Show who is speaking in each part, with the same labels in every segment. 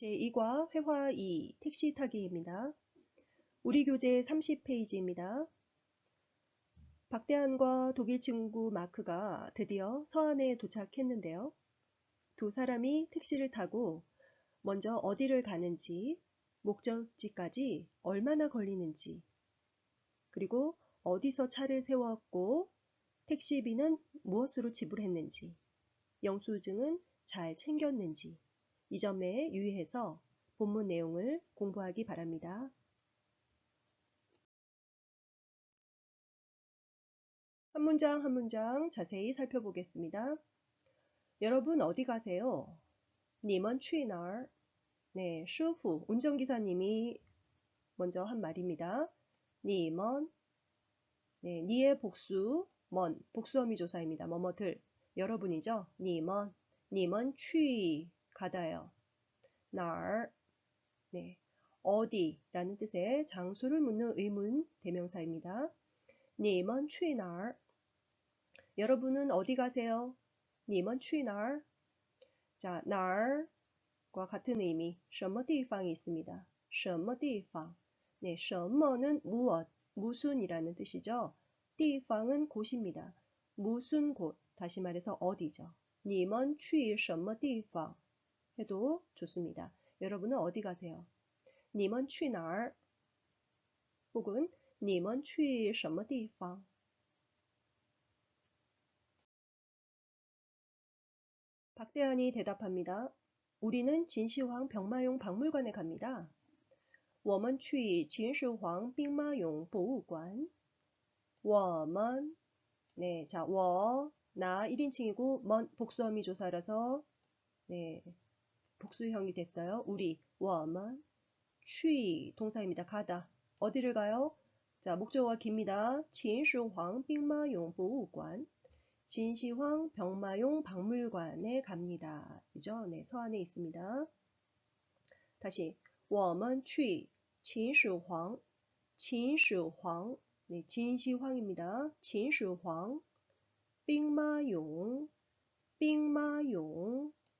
Speaker 1: 제2과 회화 2 택시 타기입니다. 우리 교재 30페이지입니다. 박대한과 독일 친구 마크가 드디어 서안에 도착했는데요. 두 사람이 택시를 타고 먼저 어디를 가는지, 목적지까지 얼마나 걸리는지, 그리고 어디서 차를 세웠고 택시비는 무엇으로 지불했는지, 영수증은 잘 챙겼는지, 이 점에 유의해서 본문 내용을 공부하기 바랍니다. 한 문장 한 문장 자세히 살펴보겠습니다. 여러분 어디 가세요? 님은 취날 네, 슈프 운전기사님이 먼저 한 말입니다. 님은 네, 니의 복수 먼 복수어미 조사입니다. 뭐뭐들 여러분이죠. 님은 님은 취 가다요. 날, 네, 어디라는 뜻의 장소를 묻는 의문 대명사입니다. 님은 취날. 여러분은 어디 가세요? 님은 취날. 자, 날과 같은 의미, 什么地方이 있습니다. 什么地方. 네, 什么는 무엇, 무슨이라는 뜻이죠. 地方은 곳입니다. 무슨 곳, 다시 말해서 어디죠. 你们去什么地方? 해도 좋습니다. 여러분은 어디 가세요? 你们去哪儿? 혹은 你们去什么地方? 박대한이 대답합니다. 우리는 진시황 병마용 박물관에 갑니다. 我们去秦始皇兵马俑博物馆.我们 네, 자, 我, 나 1인칭이고 먼 복수어미 조사라서 네, 복수형이 됐어요. 우리, 我们, 취 동사입니다. 가다. 어디를 가요? 자, 목적어가 깁니다. 진시황兵马俑 보호관. 진시황 병마용 박물관에 갑니다. 이죠? 네, 서안에 있습니다. 다시, 我们去 진시황, 진시황, 네, 진시황입니다. 진시황, 兵马俑, 兵马俑,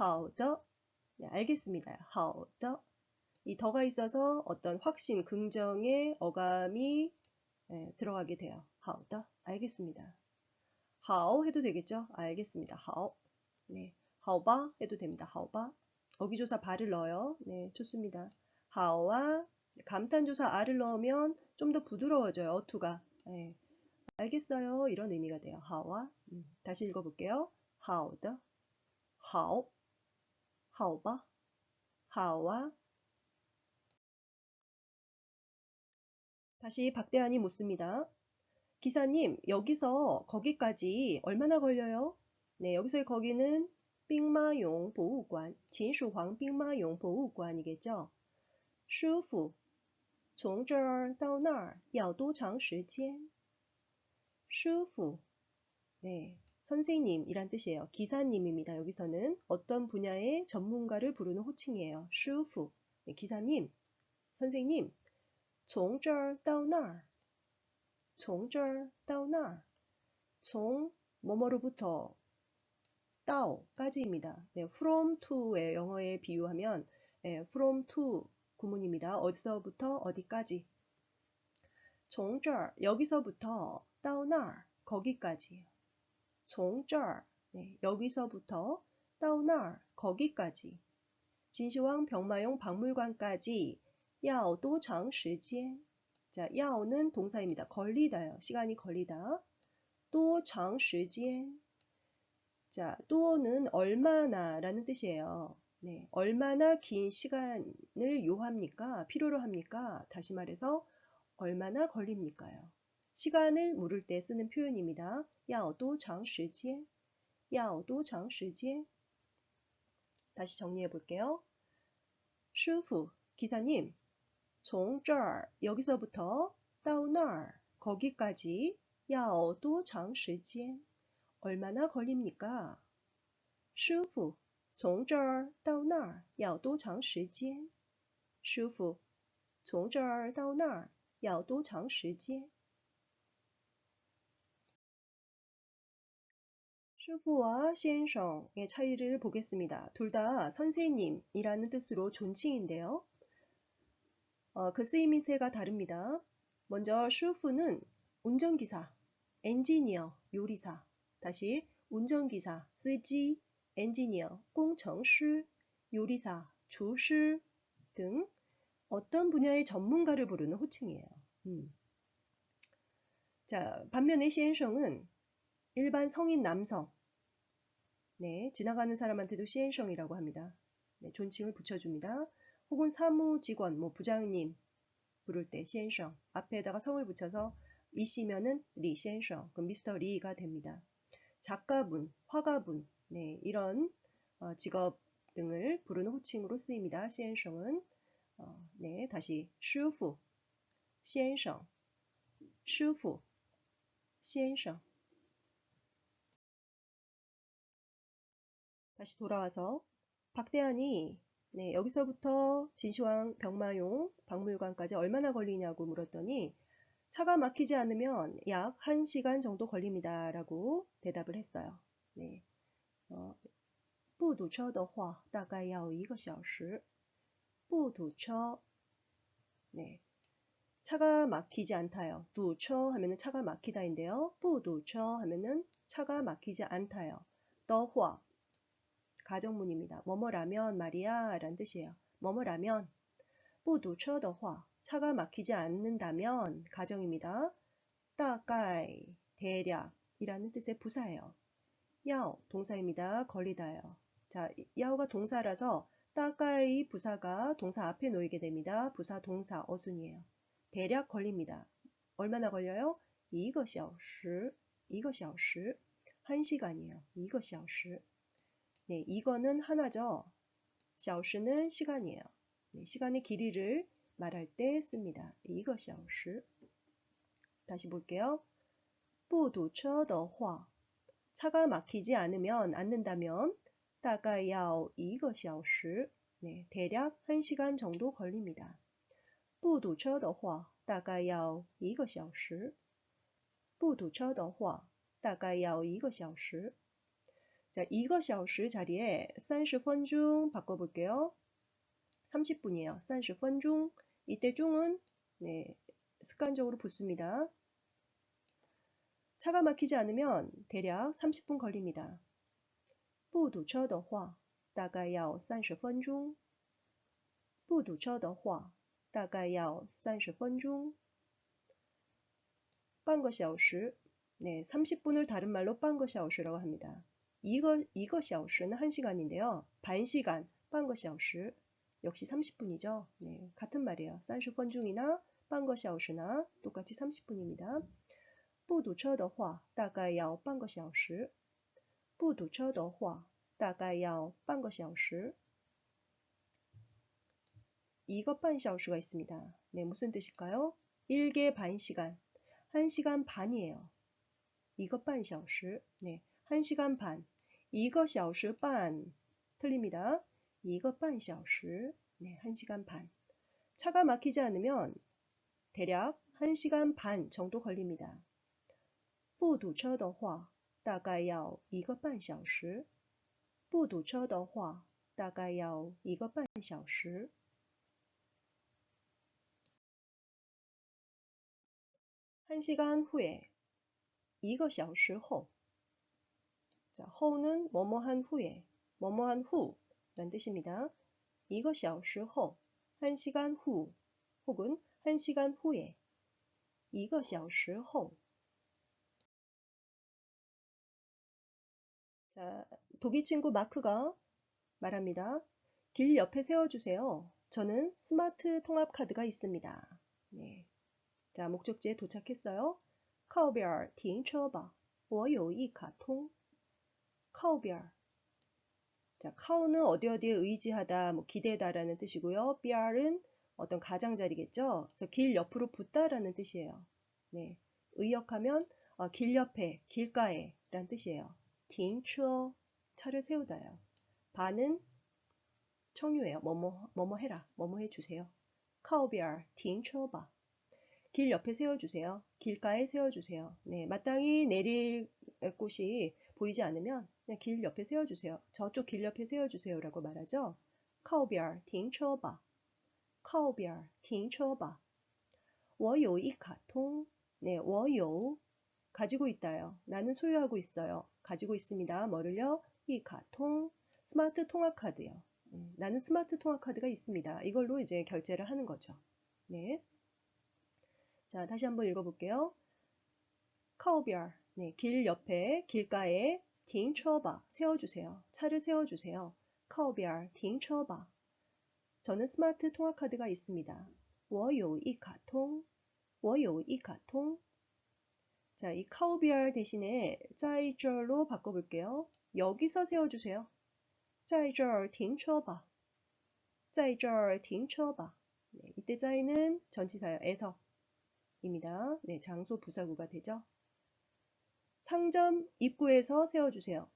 Speaker 1: how the 네, 알겠습니다. how the 이 더가 있어서 어떤 확신, 긍정의 어감이 네, 들어가게 돼요. how the 알겠습니다. how 해도 되겠죠? 알겠습니다. how 네, how 바 해도 됩니다. how 바 어기조사 발을 넣어요. 네, 좋습니다. how와 감탄조사 r을 넣으면 좀 더 부드러워져요. 어투가 네, 알겠어요. 이런 의미가 돼요. how와 음, 다시 읽어볼게요. how the how 好吧.好와. 다시 박대한이 묻습니다. 기사님, 여기서 거기까지 얼마나 걸려요? 네, 여기서의 거기는 빙마용 보호관, 진수황 빙마용 보호관이겠죠. 师傅从这儿到那儿要多长时间?师傅 네, 선생님이란 뜻이에요. 기사님입니다. 여기서는 어떤 분야의 전문가를 부르는 호칭이에요. 师傅 네, 기사님, 선생님, 从这儿到那儿从这儿到那儿从 뭐뭐로부터 到까지입니다. 네, from to의 영어에 비유하면 네, from to 구문입니다. 어디서부터 어디까지 从这儿 여기서부터 到那儿 거기까지 从这儿 네, 여기서부터 到那儿 거기까지 진시황 병마용 박물관까지 要多长时间 자, 야오는 동사입니다. 걸리다요. 시간이 걸리다. 또 장시간. 자, 또는 얼마나 라는 뜻이에요. 네, 얼마나 긴 시간을 요합니까? 필요로 합니까? 다시 말해서 얼마나 걸립니까요? 시간을 물을 때 쓰는 표현입니다. 야오도 장시간. 야오도 장시간. 다시 정리해 볼게요. 슈프 기사님 从这儿 여기서부터 到那儿 거기까지 要多长时间 얼마나 걸립니까? 师傅从这儿到那儿要多长时间？师傅，从这儿到那儿要多长时间？ 슈프와 시엔성의 차이를 보겠습니다. 둘 다 선생님이라는 뜻으로 존칭인데요. 어, 그 쓰임새가 다릅니다. 먼저 슈프는 운전기사, 엔지니어, 요리사, 다시 운전기사, 쓰지, 엔지니어, 공청시, 요리사, 조시 등 어떤 분야의 전문가를 부르는 호칭이에요. 음. 자, 반면에 시엔성은 일반 성인 남성, 네, 지나가는 사람한테도 시엔성이라고 합니다. 네, 존칭을 붙여줍니다. 혹은 사무직원, 뭐 부장님 부를 때 시엔성 앞에다가 성을 붙여서 이시면은 리 시엔성, 그럼 미스터 리가 됩니다. 작가분, 화가분, 네, 이런 어, 직업 등을 부르는 호칭으로 쓰입니다. 시엔성은. 어, 네, 다시 슈프, 시엔성, 슈프, 시엔성 다시 돌아와서 박대한이 네, 여기서부터 진시황 병마용 박물관까지 얼마나 걸리냐고 물었더니 차가 막히지 않으면 약 1시간 정도 걸립니다. 라고 대답을 했어요. 네. 어, 不堵车的话大概要一个小时不堵车 네. 차가 막히지 않다요. 堵车 하면은 차가 막히다인데요. 不堵车 하면은 차가 막히지 않다요. 的话 가정문입니다. 뭐뭐라면 말이야 라는 뜻이에요. 뭐뭐라면 不堵车的话 차가 막히지 않는다면 가정입니다. 大概 대략 이라는 뜻의 부사예요. 야오 동사입니다. 걸리다요 자, 야오가 동사라서 大概 부사가 동사 앞에 놓이게 됩니다. 부사 동사 어순이에요. 대략 걸립니다. 얼마나 걸려요? 一个小时,一个小时. 1시간이에요. 一个小时. 네, 이거는 하나죠. 小时는 시간이에요. 네, 시간의 길이를 말할 때 씁니다. 一个小时. 다시 볼게요. 不堵车的话 차가 막히지 않으면 않는다면 大概要一个小时 네, 대략 1시간 정도 걸립니다. 不堵车的话大概要一个小时不堵车的话大概要一个小时 자, 이거 小时 자리에 30분 중 바꿔볼게요. 30분이에요. 30분 중. 이때 중은 네, 습관적으로 붙습니다. 차가 막히지 않으면 대략 30분 걸립니다. 不堵车的话大概要30分钟不堵车的话大概要30分钟 半个小时 네, 30분을 다른 말로 半个小时라고 합니다. 이거, 이거 小时는 1시간인데요. 반시간, 半个小时 역시 30분이죠. 네, 같은 말이에요. 30분 중이나 半个小时나 똑같이 30분입니다. 不堵车的话大概要半个小时不堵车的话大概要半个小时 이거 半小时가 있습니다. 네, 무슨 뜻일까요? 1개 반 시간, 1시간 반이에요. 이거 半小时, 네, 1시간 반. 이거 小时 반. 틀립니다. 이거 半小时. 네, 1시간 반. 차가 막히지 않으면 대략 1시간 반 정도 걸립니다. 不堵车的话大概要一个半小时不堵车的话大概要一个半小时 1시간 후에 一个小时后 자, 허우는 뭐뭐한 후에, 뭐뭐한 후란 뜻입니다. 이거 小时后, 1시간 후, 혹은 1시간 후에, 이거 小时后. 자, 독일 친구 마크가 말합니다. 길 옆에 세워주세요. 저는 스마트 통합 카드가 있습니다. 네. 자, 목적지에 도착했어요. 靠边停车吧我有一卡通 靠边 자, 카오는 어디 어디에 의지하다, 뭐 기대다라는 뜻이고요. 삐알은 어떤 가장자리겠죠. 그래서 길 옆으로 붙다라는 뜻이에요. 네, 의역하면 어, 길 옆에, 길가에 라는 뜻이에요. 딩추어 차를 세우다요. 바는 청유예요. 뭐뭐 뭐뭐 해라, 뭐뭐 해주세요. 카오비알 딩추어바 길 옆에 세워주세요. 길가에 세워주세요. 네, 마땅히 내릴 곳이 보이지 않으면 그냥 길 옆에 세워주세요. 저쪽 길 옆에 세워주세요라고 말하죠. 카오비알 딩추어바 카오비알 딩추어바 我有一卡通 네, 我有 가지고 있다요. 나는 소유하고 있어요. 가지고 있습니다. 뭐를요? 이 가통 스마트 통화 카드요. 음, 나는 스마트 통화 카드가 있습니다. 이걸로 이제 결제를 하는 거죠. 네. 자, 다시 한번 읽어볼게요. 카오비알, 네, 길 옆에, 길가에 딩처바 세워주세요. 차를 세워주세요. 카오비알 딩처바. 저는 스마트 통화 카드가 있습니다. 我有一卡通 我有一卡通 자, 이 카오비알 대신에 짜이절로 바꿔볼게요. 여기서 세워주세요. 짜이절 딩처바. 짜이절 딩처바. 네, 이때 짜이는 전치사요. 에서. 입니다. 네, 장소 부사구가 되죠. 상점 입구에서 세워주세요.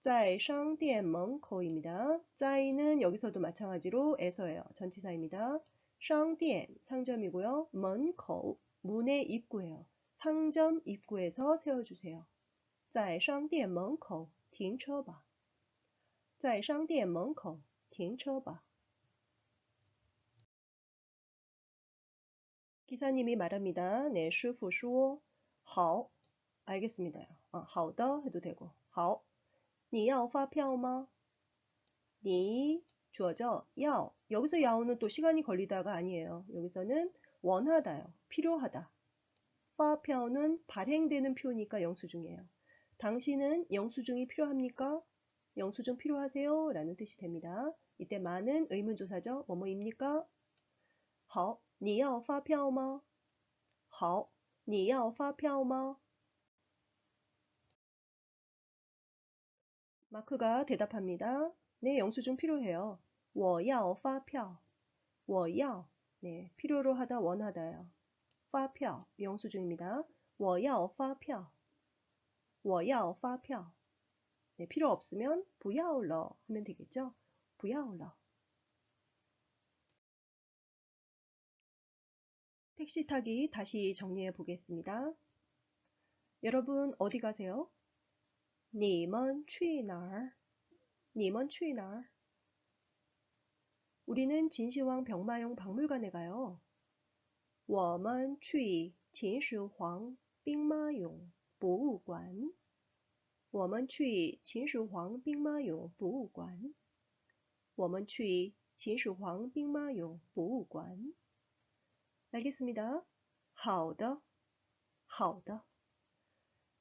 Speaker 1: 在商店门口입니다. 짜이는 여기서도 마찬가지로 에서예요. 전치사입니다. 商店 상점이고요. 门口 문의 입구예요. 상점 입구에서 세워주세요. 在商店门口停车吧.在商店门口停车吧. 기사님이 말합니다. 네, 师傅说好 알겠습니다. 어, 好的 해도 되고 好你要发票吗?你 주어져 要 여기서 야오는 또 시간이 걸리다가 아니에요. 여기서는 원하다요. 필요하다. 发票는 발행되는 표니까 영수증이에요. 당신은 영수증이 필요합니까? 영수증 필요하세요? 라는 뜻이 됩니다. 이때 많은 의문조사죠. 뭐뭐입니까? 好你要发票吗?好你要发票吗? 마크가 대답합니다. 네, 영수증 필요해요. 我要发票.我要. 네, 필요로 하다 원하다요. 发票 영수증입니다. 我要发票.我要发票. 네, 필요 없으면 不要了 하면 되겠죠? 不要了. 택시 타기 다시 정리해 보겠습니다. 여러분 어디 가세요? 你们去哪儿?你们去哪儿? 우리는 진시황 병마용 박물관에 가요. 我们去秦始皇兵马俑博物馆。我们去秦始皇兵马俑博物馆。我们去秦始皇兵马俑博物馆。 알겠습니다. 好的,好的.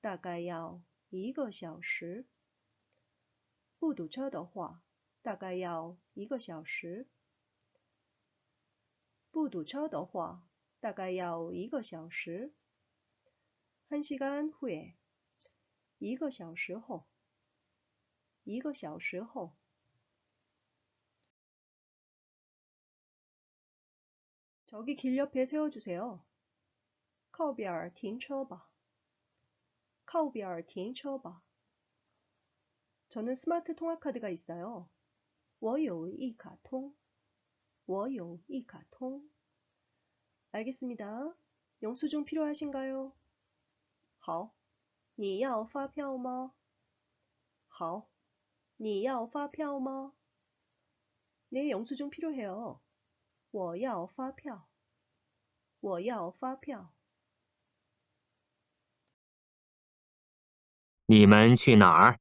Speaker 1: 大概要一个小时。不堵车的话大概要一个小时。不堵车的话大概要一个小时。 1시간 후에 一个小时后一个小时后 저기 길 옆에 세워주세요. 靠边儿停车吧. 靠边儿停车吧. 저는 스마트 통화카드가 있어요. 我有一卡通.我有一卡通. 알겠습니다. 영수증 필요하신가요? 好.你要发票吗?好.你要发票吗? 네, 영수증 필요해요. 我要发票.我要发票.
Speaker 2: 你们去哪儿？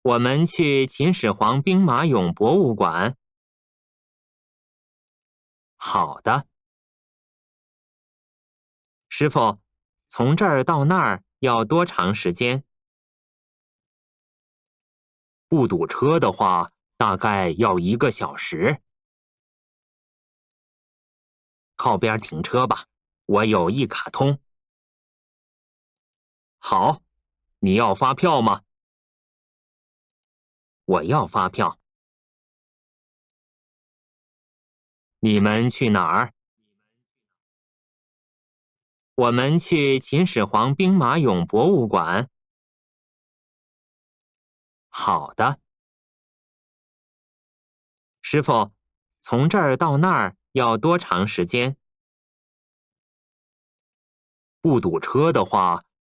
Speaker 2: 我们去秦始皇兵马俑博物馆。好的，师傅，从这儿到那儿要多长时间？不堵车的话，大概要一个小时。靠边停车吧，我有一卡通。好，你要发票吗？我要发票。你们去哪儿？我们去秦始皇兵马俑博物馆。好的，师傅，从这儿到那儿要多长时间？不堵车的话，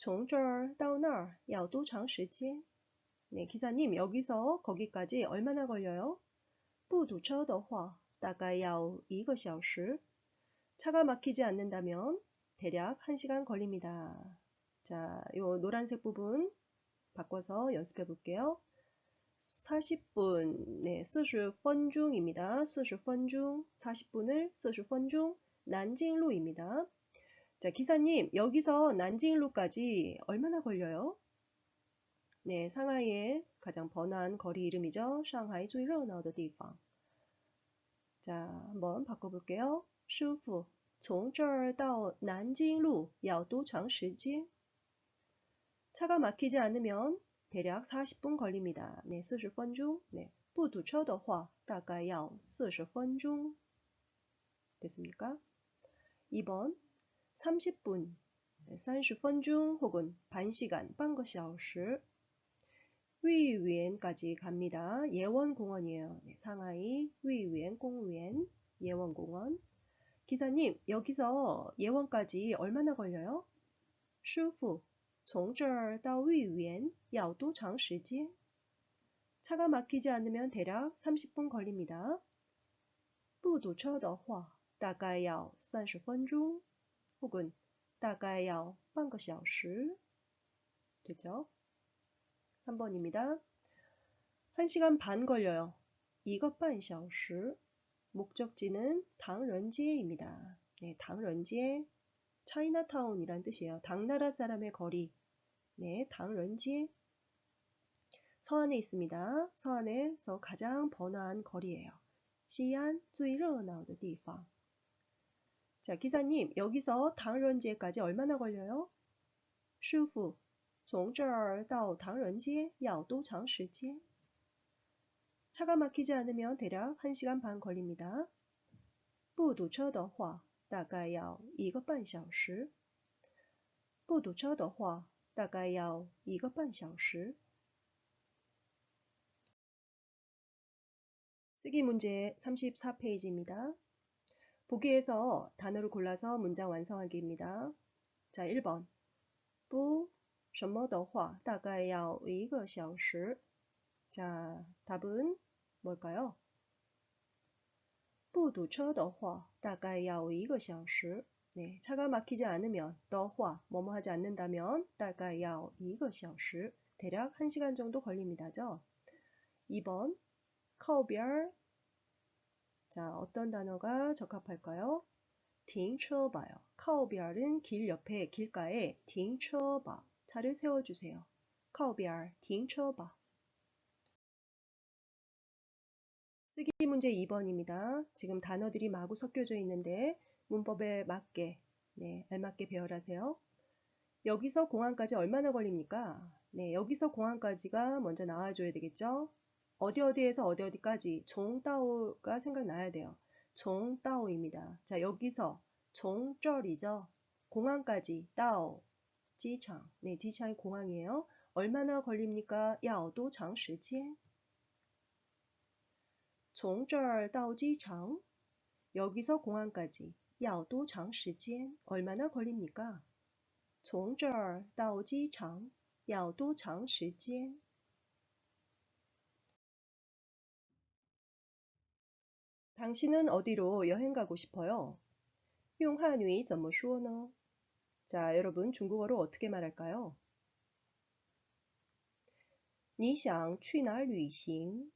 Speaker 1: 从这儿到那儿要多长时间? 네, 기사님, 여기서 거기까지 얼마나 걸려요? 不堵车的话大概要一个小时. 차가 막히지 않는다면 대략 1시간 걸립니다. 자, 요 노란색 부분 바꿔서 연습해 볼게요. 40분, 네, 40분 중입니다. 40분 중, 40분을 40분 중, 난징루입니다. 자, 기사님, 여기서 난징루까지 얼마나 걸려요? 네, 상하이의 가장 번화한 거리 이름이죠. 상하이 最热闹的地方. 자, 한번 바꿔볼게요. 师傅,从这儿到南京路要多长时间? 차가 막히지 않으면 대략 40분 걸립니다. 네, 40분 중. 네, 不堵车的话大概要40分钟. 됐습니까? 2번 30분, 네, 30분 중 혹은 반시간, 半个小时. 위위엔까지 갑니다. 예원공원이에요. 네, 상하이 위위엔 공원, 예원공원. 기사님, 여기서 예원까지 얼마나 걸려요? 师傅,从这儿到豫园要多长时间? 차가 막히지 않으면 대략 30분 걸립니다. 不堵车的话大概要30分钟 혹은 大概要半个小时 되죠? 3번입니다. 1시간 반 걸려요. 이것 반 小时 목적지는 당런지에입니다. 네, 당런지에 차이나타운이란 뜻이에요. 당나라 사람의 거리. 네, 당런지에 서안에 있습니다. 서안에서 가장 번화한 거리예요. 시안 最热闹的地方. 자, 기사님, 여기서 당런지에까지 얼마나 걸려요? 师傅,从这儿到唐人街要多长时间? 차가 막히지 않으면 대략 1시간 반 걸립니다. 不堵车的话大概要一个半小时。不堵车的话大概要一个半小时。 쓰기 문제 34페이지입니다. 보기에서 단어를 골라서 문장 완성하기입니다. 자, 1번. 不什么的话大概要一个小时. 자, 답은 뭘까요? 不堵车的话大概要一个小时. 네, 차가 막히지 않으면 的话 뭐뭐 하지 않는다면 大概要一个小时. 대략 1시간 정도 걸립니다죠. 2번 靠边儿 자, 어떤 단어가 적합할까요? 딩쳐봐요. 카오비알은 길 옆에 길가에 딩쳐봐 차를 세워주세요. 카오비알 딩쳐봐. 쓰기 문제 2번입니다. 지금 단어들이 마구 섞여져 있는데 문법에 맞게 네, 알맞게 배열하세요. 여기서 공항까지 얼마나 걸립니까? 네, 여기서 공항까지가 먼저 나와줘야 되겠죠? 어디 어디에서 어디 어디까지 종따오가 생각나야 돼요. 종따오입니다. 자, 여기서 종절이죠. 공항까지 따오, 지창. 네, 지창이 공항이에요. 얼마나 걸립니까? 야도 장시간 从这儿到机场 여기서 공항까지 要多长时间 얼마나 걸립니까? 从这儿到机场要多长时间? 당신은 어디로 여행 가고 싶어요? 用汉语怎么说呢? 자, 여러분 중국어로 어떻게 말할까요? 你想去哪儿旅行?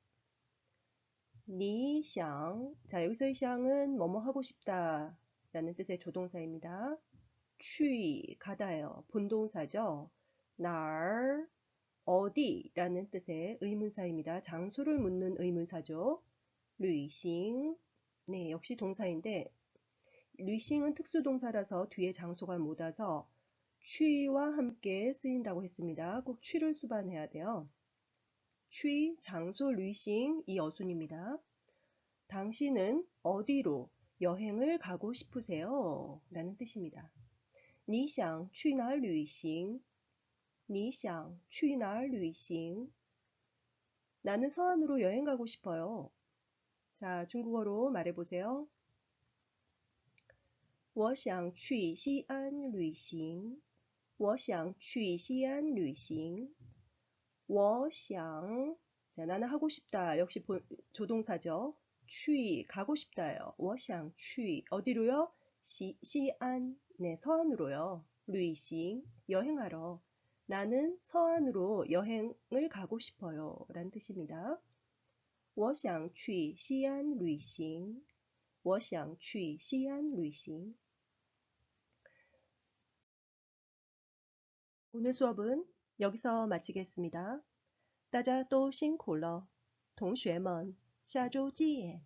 Speaker 1: 你想 자, 여기서의 샹은 뭐뭐 하고 싶다 라는 뜻의 조동사입니다. 취 가다예요. 본동사죠. 날 어디라는 뜻의 의문사입니다. 장소를 묻는 의문사죠. 旅行 네, 역시 동사인데 旅行은 특수동사라서 뒤에 장소가 못 와서 취와 함께 쓰인다고 했습니다. 꼭 취를 수반해야 돼요. 취, 장소, 旅行 이 어순입니다. 당신은 어디로 여행을 가고 싶으세요? 라는 뜻입니다. 你想去哪儿旅行?你想去哪儿旅行? 나는 서안으로 여행 가고 싶어요. 자, 중국어로 말해보세요. 我想去西安旅行.我想去西安旅行.我想 자, 나는 하고 싶다. 역시 본, 조동사죠. 去 가고 싶다예요. 我想去 어디로요? 시, 시안 네, 서안으로요. 旅行 여행하러. 나는 서안으로 여행을 가고 싶어요. 라는 뜻입니다. 我想去西安旅行.我想去西安旅行. 오늘 수업은 여기서 마치겠습니다. 大家都辛苦了，同学们，下周见。